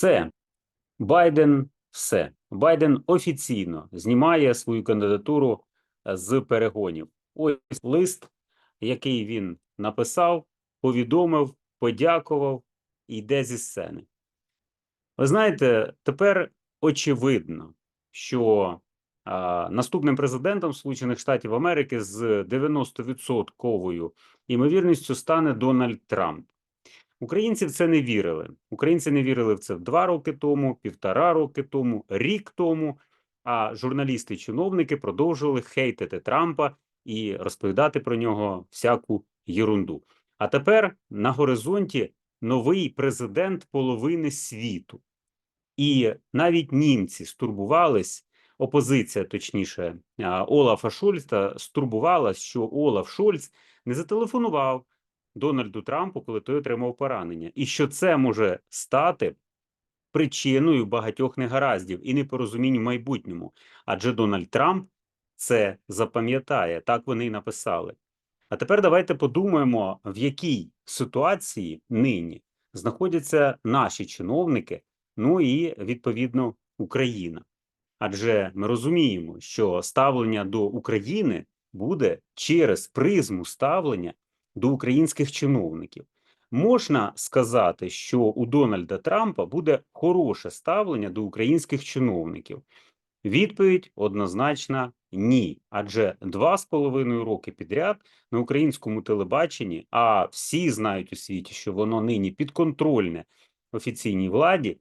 Все, Байден, все. Байден офіційно знімає свою кандидатуру е, з перегонів. Ось лист, який він написав, повідомив, подякував і йде зі сцени. Ви знаєте, тепер очевидно, що а, наступним президентом Сполучених Штатів Америки з 90% імовірністю стане Дональд Трамп. Українці в це не вірили. Українці не вірили в це два роки тому, півтора роки тому, рік тому. А журналісти, чиновники продовжували хейтити Трампа і розповідати про нього всяку єрунду. А тепер на горизонті новий президент половини світу. І навіть німці стурбувались, опозиція, точніше, Олафа Шольца стурбувалась, що Олаф Шольц не зателефонував Дональду Трампу, коли той отримав поранення, і що це може стати причиною багатьох негараздів і непорозумінь в майбутньому. Адже Дональд Трамп це запам'ятає, так вони і написали. А тепер давайте подумаємо, в якій ситуації нині знаходяться наші чиновники, ну і відповідно Україна. Адже ми розуміємо, що ставлення до України буде через призму ставлення до українських чиновників. Можна сказати, що у Дональда Трампа буде хороше ставлення до українських чиновників. Відповідь однозначна ні. Адже два з половиною роки підряд на українському телебаченні, а всі знають у світі, що воно нині підконтрольне офіційній владі.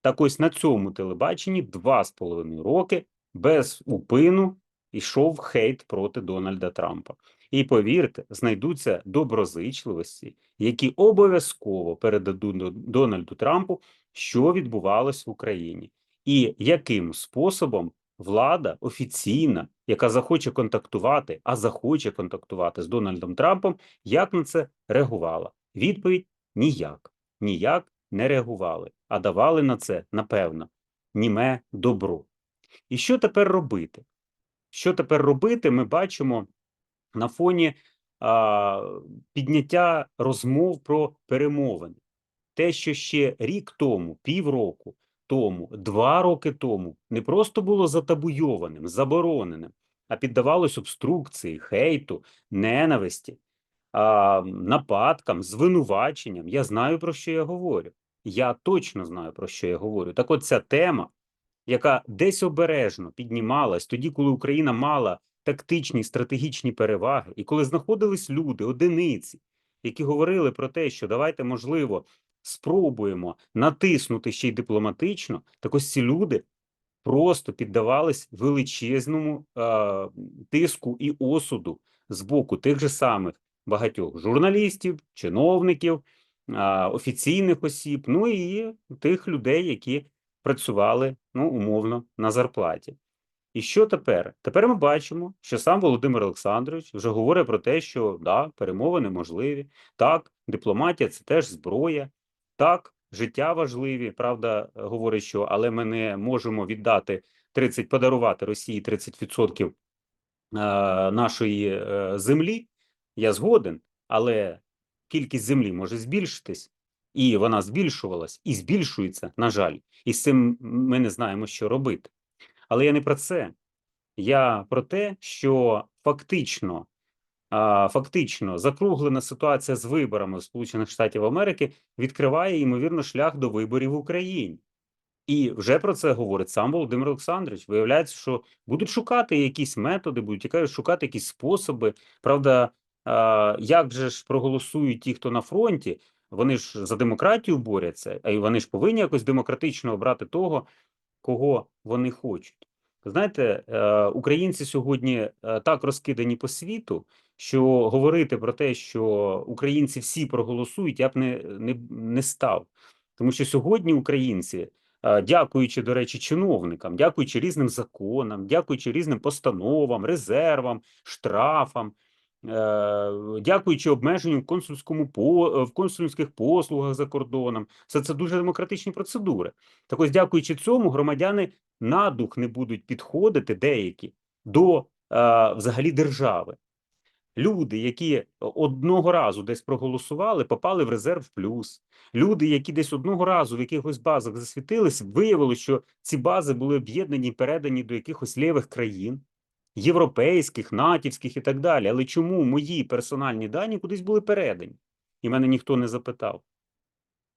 Так ось на цьому телебаченні два з половиною роки без упину йшов хейт проти Дональда Трампа. І повірте, знайдуться доброзичливості, які обов'язково передадуть Дональду Трампу, що відбувалось в Україні, і яким способом влада офіційна, яка захоче контактувати, а захоче контактувати з Дональдом Трампом, як на це реагувала? Відповідь ніяк, ніяк не реагували, а давали на це, напевно, німе добро. І що тепер робити? Що тепер робити? Ми бачимо на фоні а, підняття розмов про перемовини. Те, що ще рік тому, півроку тому, два роки тому не просто було затабуйованим, забороненим, а піддавалось обструкції, хейту, ненависті, а, нападкам, звинуваченням. Я знаю, про що я говорю. Я точно знаю, про що я говорю. Так от ця тема, яка десь обережно піднімалась тоді, коли Україна мала тактичні стратегічні переваги, і коли знаходились люди, одиниці, які говорили про те, що давайте, можливо, спробуємо натиснути ще й дипломатично, так ось ці люди просто піддавались величезному е, тиску і осуду з боку тих же самих багатьох журналістів, чиновників, е, офіційних осіб, ну і тих людей, які працювали ну умовно на зарплаті. І що тепер? Тепер ми бачимо, що сам Володимир Олександрович вже говорить про те, що да, перемовини можливі, так, дипломатія це теж зброя, так, життя важливі. Правда, говорить, що але ми не можемо віддати 30, подарувати Росії 30% е, нашої е, землі. Я згоден, але кількість землі може збільшитись, і вона збільшувалась і збільшується, на жаль, і з цим ми не знаємо, що робити. Але я не про це. Я про те, що фактично, фактично закруглена ситуація з виборами в Сполучених Штатів Америки відкриває ймовірно шлях до виборів в Україні. І вже про це говорить сам Володимир Олександрович. Виявляється, що будуть шукати якісь методи, будуть шукати якісь способи. Правда, як же ж проголосують ті, хто на фронті? Вони ж за демократію борються, а й вони ж повинні якось демократично обрати того, кого вони хочуть. Знаєте, е, українці сьогодні е, так розкидані по світу, що говорити про те, що українці всі проголосують, я б не, не, не став. Тому що сьогодні українці, е, дякуючи, до речі, чиновникам, дякуючи різним законам, дякуючи різним постановам, резервам, штрафам, дякуючи обмеженню в консульському по в консульських послугах за кордоном, все це дуже демократичні процедури. Так ось, дякуючи цьому, громадяни на дух не будуть підходити деякі до е, взагалі держави. Люди, які одного разу десь проголосували, попали в резерв плюс. Люди, які десь одного разу в якихось базах засвітились, виявилося, що ці бази були об'єднані і передані до якихось лівих країн, європейських, натівських і так далі. Але чому мої персональні дані кудись були передані? І мене ніхто не запитав.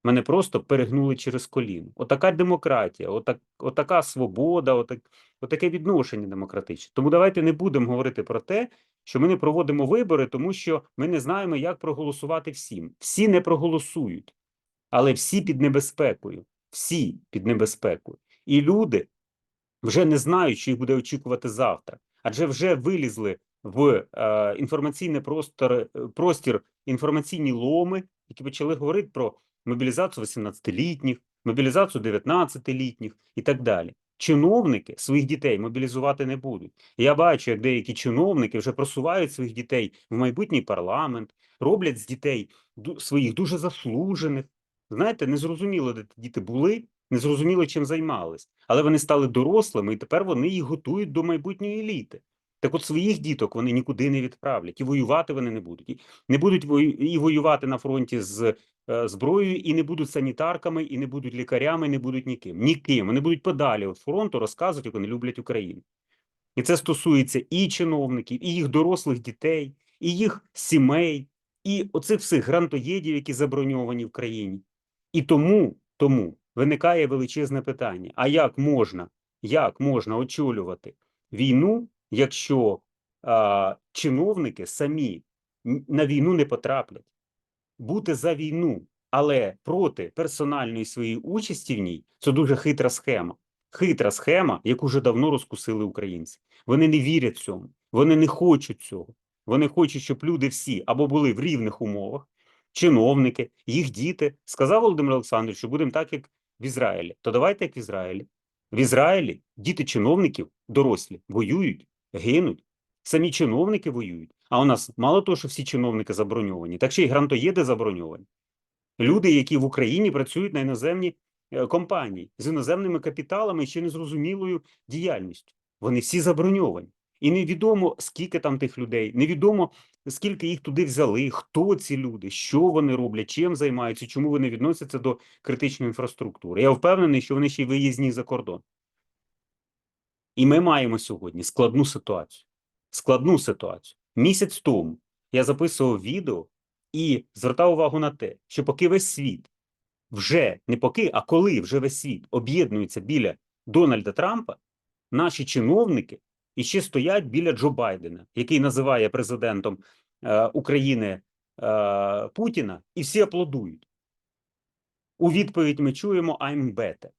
Мене просто перегнули через коліно. Отака демократія, отак, отака свобода, отак, отаке відношення демократичне. Тому давайте не будемо говорити про те, що ми не проводимо вибори, тому що ми не знаємо, як проголосувати всім. Всі не проголосують, але всі під небезпекою. Всі під небезпекою. І люди вже не знають, що їх буде очікувати завтра, адже вже вилізли в е, інформаційний простор, е, простір інформаційні ломи, які почали говорити про мобілізацію 18-літніх, мобілізацію 19-літніх і так далі. Чиновники своїх дітей мобілізувати не будуть. Я бачу, як деякі чиновники вже просувають своїх дітей в майбутній парламент, роблять з дітей своїх дуже заслужених. Знаєте, незрозуміло, де діти були, незрозуміло, чим займались, але вони стали дорослими, і тепер вони їх готують до майбутньої еліти. Так от своїх діток вони нікуди не відправлять, і воювати вони не будуть. І не будуть і воювати на фронті з е, зброєю, і не будуть санітарками, і не будуть лікарями, і не будуть ніким. Ніким. Вони будуть подалі від фронту розказувати, як вони люблять Україну. І це стосується і чиновників, і їх дорослих дітей, і їх сімей, і оцих всіх грантоєдів, які заброньовані в країні. І тому, тому виникає величезне питання: а як можна, як можна очолювати війну, якщо а, чиновники самі на війну не потраплять? Бути за війну, але проти персональної своєї участі в ній це дуже хитра схема. Хитра схема, яку вже давно розкусили українці. Вони не вірять цьому, вони не хочуть цього. Вони хочуть, щоб люди всі або були в рівних умовах, чиновники, їх діти. Сказав Володимир Олександрович, що будемо так, як в Ізраїлі. То давайте як в Ізраїлі. В Ізраїлі діти чиновників, дорослі, воюють, гинуть. Самі чиновники воюють. А у нас мало того, що всі чиновники заброньовані, так ще й грантоєди заброньовані. Люди, які в Україні працюють на іноземні е, компанії з іноземними капіталами і ще незрозумілою діяльністю. Вони всі заброньовані. І невідомо, скільки там тих людей, невідомо, скільки їх туди взяли, хто ці люди, що вони роблять, чим займаються, чому вони відносяться до критичної інфраструктури. Я впевнений, що вони ще й виїзні за кордон. І ми маємо сьогодні складну ситуацію. Складну ситуацію. Місяць тому я записував відео і звертав увагу на те, що поки весь світ вже не поки, а коли вже весь світ об'єднується біля Дональда Трампа, наші чиновники іще стоять біля Джо Байдена, який називає президентом е, України е, Путіна, і всі аплодують. У відповідь ми чуємо I'm better.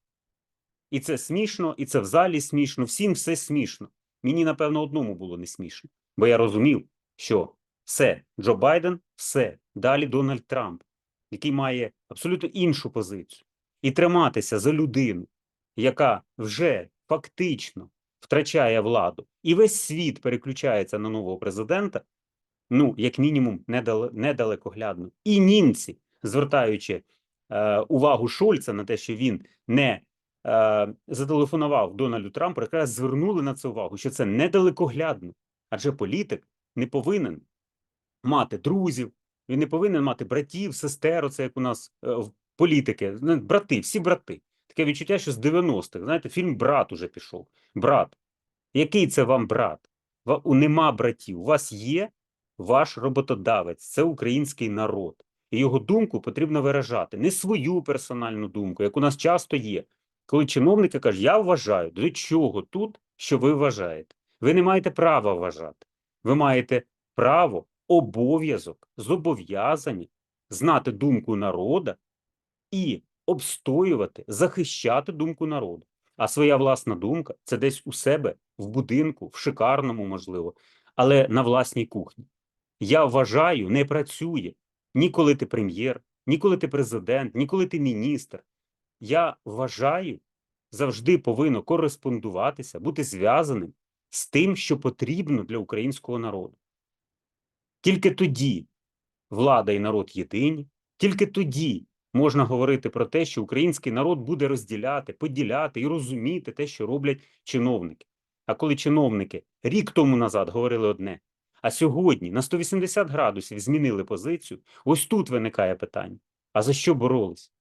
І це смішно, і це в залі смішно, всім все смішно. Мені, напевно, одному було не смішно, бо я розумів, що все, Джо Байден, все, далі Дональд Трамп, який має абсолютно іншу позицію. І триматися за людину, яка вже фактично втрачає владу, і весь світ переключається на нового президента, ну, як мінімум, недале- недалекоглядно. І німці, звертаючи е, увагу Шольца на те, що він не е, зателефонував Дональду Трампу, якраз звернули на це увагу, що це недалекоглядно, адже політик не повинен мати друзів, він не повинен мати братів, сестер, оце як у нас е, політики, ну, брати, всі брати. Таке відчуття, що з 90-х, знаєте, фільм Брат уже пішов. Брат. Який це вам брат? Нема братів. У вас є ваш роботодавець, це український народ. І його думку потрібно виражати. Не свою персональну думку, як у нас часто є. Коли чиновники кажуть, я вважаю, до чого тут, що ви вважаєте? Ви не маєте права вважати. Ви маєте право, обов'язок, зобов'язання знати думку народа і обстоювати, захищати думку народу. А своя власна думка це десь у себе в будинку, в шикарному, можливо, але на власній кухні. Я вважаю, не працює ні коли ти прем'єр, ні коли ти президент, ні коли ти міністр. Я вважаю, завжди повинно кореспондуватися, бути зв'язаним з тим, що потрібно для українського народу. Тільки тоді влада і народ єдині, тільки тоді можна говорити про те, що український народ буде розділяти, поділяти і розуміти те, що роблять чиновники. А коли чиновники рік тому назад говорили одне, А сьогодні на 180 градусів змінили позицію. Ось тут виникає питання: а за що боролись?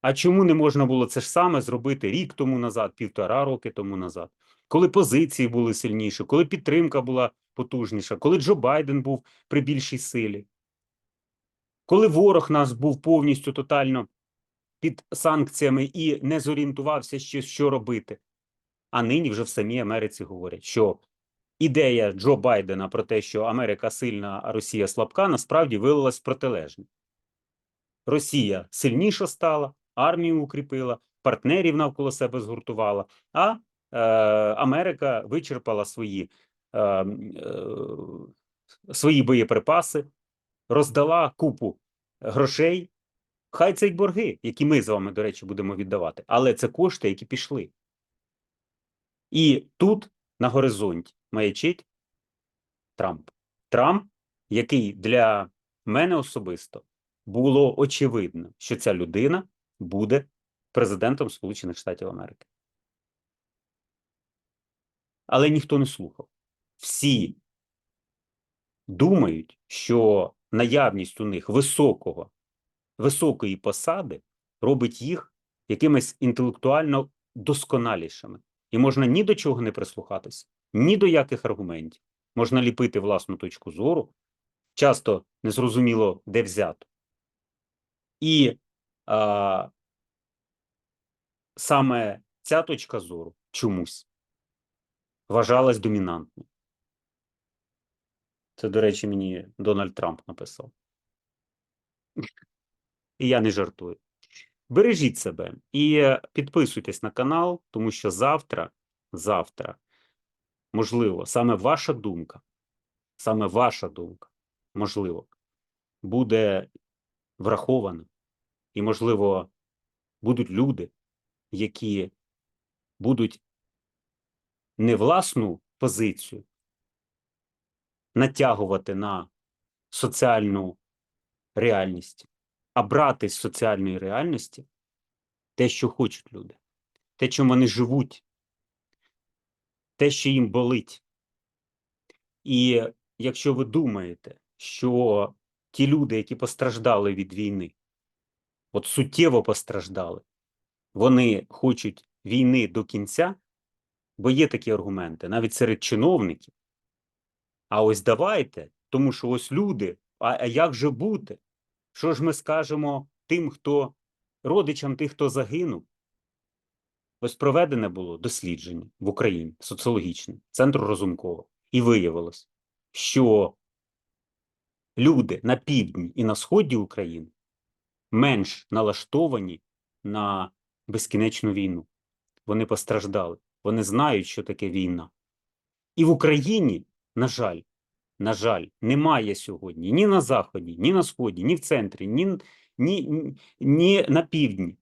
А чому не можна було це ж саме зробити рік тому назад, півтора роки тому назад, коли позиції були сильніші, коли підтримка була потужніша, коли Джо Байден був при більшій силі, коли ворог нас був повністю тотально під санкціями і не зорієнтувався ще, що робити. А нині вже в самій Америці говорять, що ідея Джо Байдена про те, що Америка сильна, а Росія слабка, насправді виявилась протилежною. Росія сильніша стала, армію укріпила, партнерів навколо себе згуртувала, а е, Америка вичерпала свої, е, е, свої боєприпаси, роздала купу грошей. Хай це й борги, які ми з вами, до речі, будемо віддавати, але це кошти, які пішли. І тут на горизонті маячить Трамп. Трамп, який для мене особисто було очевидно, що ця людина буде президентом Сполучених Штатів Америки. Але ніхто не слухав. Всі думають, що наявність у них високого, високої посади робить їх якимись інтелектуально досконалішими. І можна ні до чого не прислухатися, ні до яких аргументів. Можна ліпити власну точку зору, часто незрозуміло де взято. І а, саме ця точка зору чомусь вважалась домінантною. Це, до речі, мені Дональд Трамп написав. І я не жартую. Бережіть себе і е, підписуйтесь на канал, тому що завтра, завтра, можливо, саме ваша думка, саме ваша думка, можливо, буде врахована, і, можливо, будуть люди, які будуть не власну позицію натягувати на соціальну реальність, а брати з соціальної реальності те, що хочуть люди, те, чим вони живуть, те, що їм болить. І якщо ви думаєте, що ті люди, які постраждали від війни, от суттєво постраждали, вони хочуть війни до кінця, бо є такі аргументи, навіть серед чиновників. А ось давайте, тому що ось люди, а, а як же бути? Що ж ми скажемо тим, хто родичам тих, хто загинув? Ось проведене було дослідження в Україні соціологічне, центру Розумкова, і виявилось, що люди на півдні і на сході України менш налаштовані на безкінечну війну. Вони постраждали, вони знають, що таке війна. І в Україні, на жаль, на жаль, немає сьогодні ні на заході, ні на сході, ні в центрі, ні, ні, ні на півдні.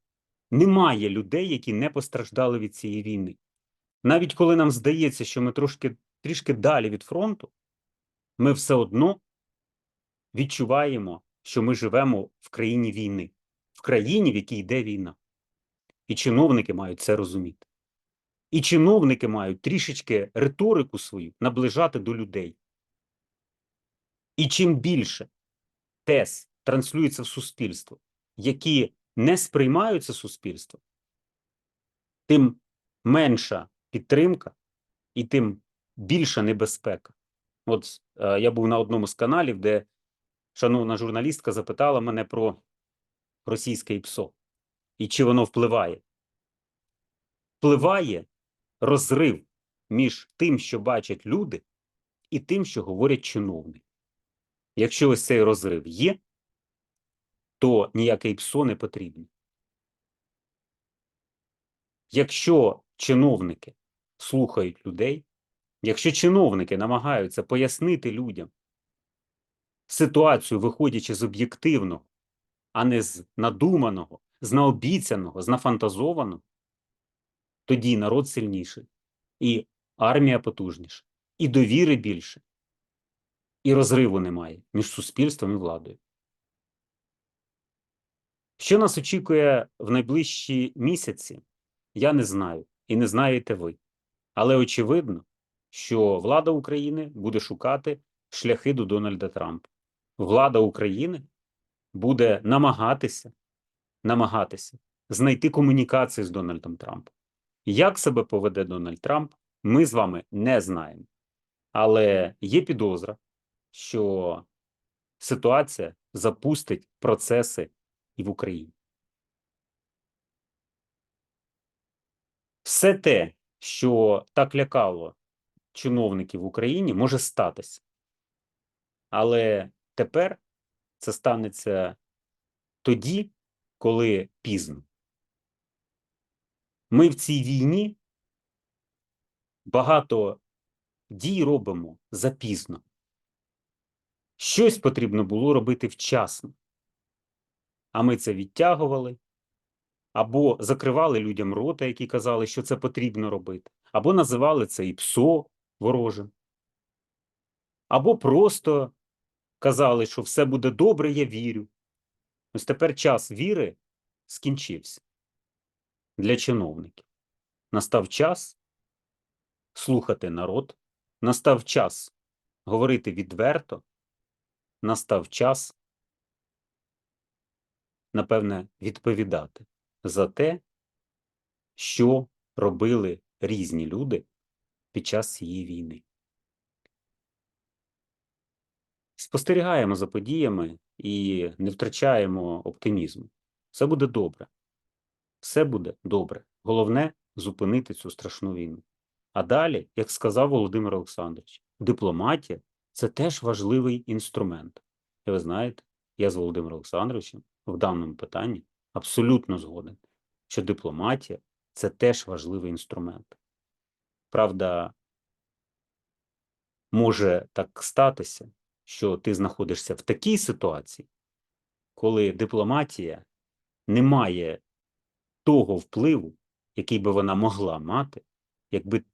Немає людей, які не постраждали від цієї війни. Навіть коли нам здається, що ми трошки трішки далі від фронту, ми все одно відчуваємо, що ми живемо в країні війни, в країні, в якій йде війна. І чиновники мають це розуміти. І чиновники мають трішечки риторику свою наближати до людей. І чим більше тез транслюється в суспільство, які не сприймаються суспільством, тим менша підтримка і тим більша небезпека. От е, я був на одному з каналів, де шановна журналістка запитала мене про російське ІПСО і чи воно впливає. Впливає розрив між тим, що бачать люди, і тим, що говорять чиновники. Якщо ось цей розрив є, то ніяке ІПСО не потрібно. Якщо чиновники слухають людей, якщо чиновники намагаються пояснити людям ситуацію, виходячи з об'єктивного, а не з надуманого, з наобіцяного, з нафантазованого, тоді народ сильніший, і армія потужніша, і довіри більше, і розриву немає між суспільством і владою. Що нас очікує в найближчі місяці, я не знаю і не знаєте ви. Але очевидно, що влада України буде шукати шляхи до Дональда Трампа. Влада України буде намагатися, намагатися знайти комунікацію з Дональдом Трампом. Як себе поведе Дональд Трамп, ми з вами не знаємо. Але є підозра, що ситуація запустить процеси і в Україні. Все те, що так лякало чиновників в Україні, може статися. Але тепер це станеться тоді, коли пізно. Ми в цій війні багато дій робимо запізно. Щось потрібно було робити вчасно. А ми це відтягували, або закривали людям рота, які казали, що це потрібно робити, або називали це і ПСО ворожим, або просто казали, що все буде добре, я вірю. Ось тепер час віри скінчився для чиновників. Настав час слухати народ, настав час говорити відверто, настав час, напевне, відповідати за те, що робили різні люди під час цієї війни. Спостерігаємо за подіями і не втрачаємо оптимізму. Все буде добре. Все буде добре. Головне зупинити цю страшну війну. А далі, як сказав Володимир Олександрович, дипломатія це теж важливий інструмент. І ви знаєте, я з Володимиром Олександровичем в даному питанні абсолютно згоден, що дипломатія це теж важливий інструмент. Правда, може так статися, що ти знаходишся в такій ситуації, коли дипломатія не має того впливу, який би вона могла мати, якби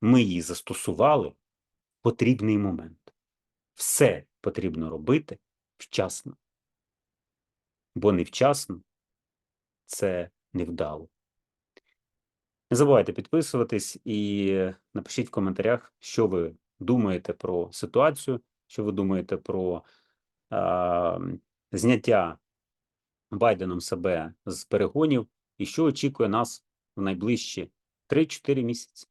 ми її застосували в потрібний момент. Все потрібно робити вчасно. Бо невчасно це невдало. Не забувайте підписуватись і напишіть в коментарях, що ви думаєте про ситуацію, що ви думаєте про а, зняття Байденом себе з перегонів, і що очікує нас в найближчі 3-4 місяці.